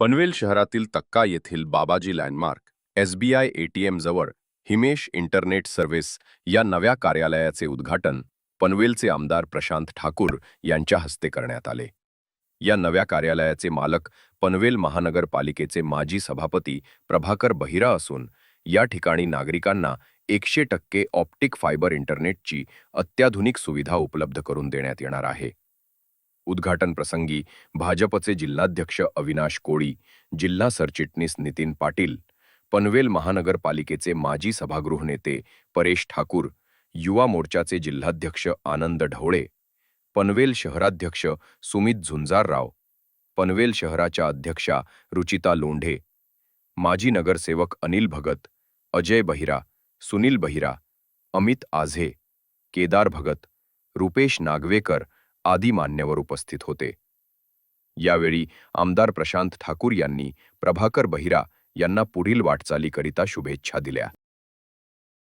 पनवेल शहरातील तक्का येथील बाबाजी लँडमार्क एसबीआय एटीएम जवळ हिमेश इंटरनेट सर्व्हिस या नव्या कार्यालयाचे उद्घाटन पनवेलचे आमदार प्रशांत ठाकूर यांच्या हस्ते करण्यात आले. या नव्या कार्यालयाचे मालक पनवेल महानगरपालिकेचे माजी सभापती प्रभाकर बहिरा असून या ठिकाणी नागरिकांना एकशे टक्के ऑप्टिक फायबर इंटरनेटची अत्याधुनिक सुविधा उपलब्ध करून देण्यात येणार आहे. उद्घाटन प्रसंगी भाजपचे जिल्हाध्यक्ष अविनाश कोळी जिल्हा सरचिटणीस नितीन पाटील पनवेल महानगरपालिकेचे माजी सभागृह नेते परेश ठाकूर युवा मोर्चाचे जिल्हाध्यक्ष आनंद ढवळे पनवेल शहराध्यक्ष सुमित झुंजारराव पनवेल शहराच्या अध्यक्षा रुचिता लोंढे माजी नगरसेवक अनिल भगत अजय बहिरा सुनील बहिरा अमित आझे केदार भगत रुपेश नागवेकर आदी मान्यवर उपस्थित होते. यावेळी आमदार प्रशांत ठाकूर यांनी प्रभाकर बहिरा यांना पुढील वाटचालीकरिता शुभेच्छा दिल्या.